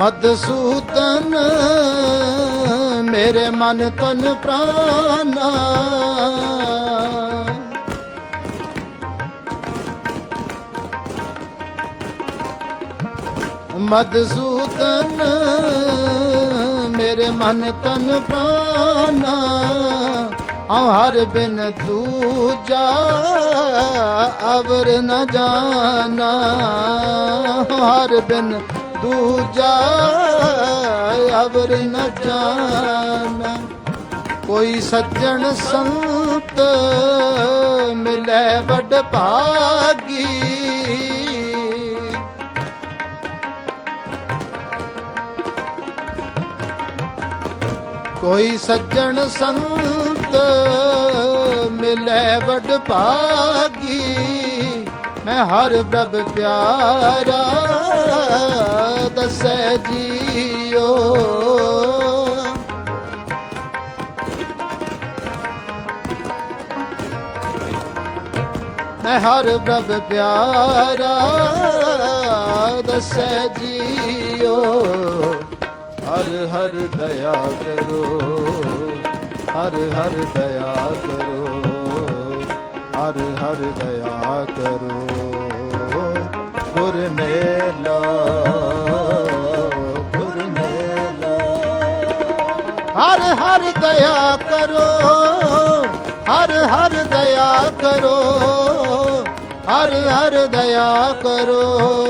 ਮਦਸੂਦਨ ਮੇਰੇ ਮਨ ਤਨ ਪ੍ਰਾਨਾ। ਮਦਸੂਦਨ ਮੇਰੇ ਮਨ ਤਨ ਪ੍ਰਾਨਾ। ਹਉ ਹਰ ਬਿਨ ਦੂਜਾ ਅਵਰ ਨ ਜਾਣਾ ਹਰ ਬਿਨ ਦੂਜਾ ਅਵਰ ਨ ਜਾਣਾ। ਕੋਈ ਸੱਜਣ ਸੰਤ ਮਿਲੇ ਵੱਡ ਭਾਗੀ। ਕੋਈ ਸੱਜਣ ਸੰਤ ਮਿਲੇ ਵੱਡ ਭਾਗੀ। ਮੈਂ ਹਰ ਪ੍ਰਭ ਪਿਆਰਾ ਦਸੈ ਜੀਓ। ਮੈਂ ਹਰ ਪ੍ਰਭ ਪਿਆਰਾ ਦਸੈ ਜੀਓ। ਹਰ ਹਰ ਦਇਆ ਕਰੋ, ਹਰ ਹਰ ਦਇਆ ਕਰੋ, ਹਰ ਹਰ ਦਇਆ ਕਰੋ। ਗੁਰ ਮੇਲਾ ਹਰ ਦਇਆ ਕਰੋ ਹਰ ਹਰ ਦਇਆ ਕਰੋ ਹਰ ਹਰ ਦਇਆ ਕਰੋ।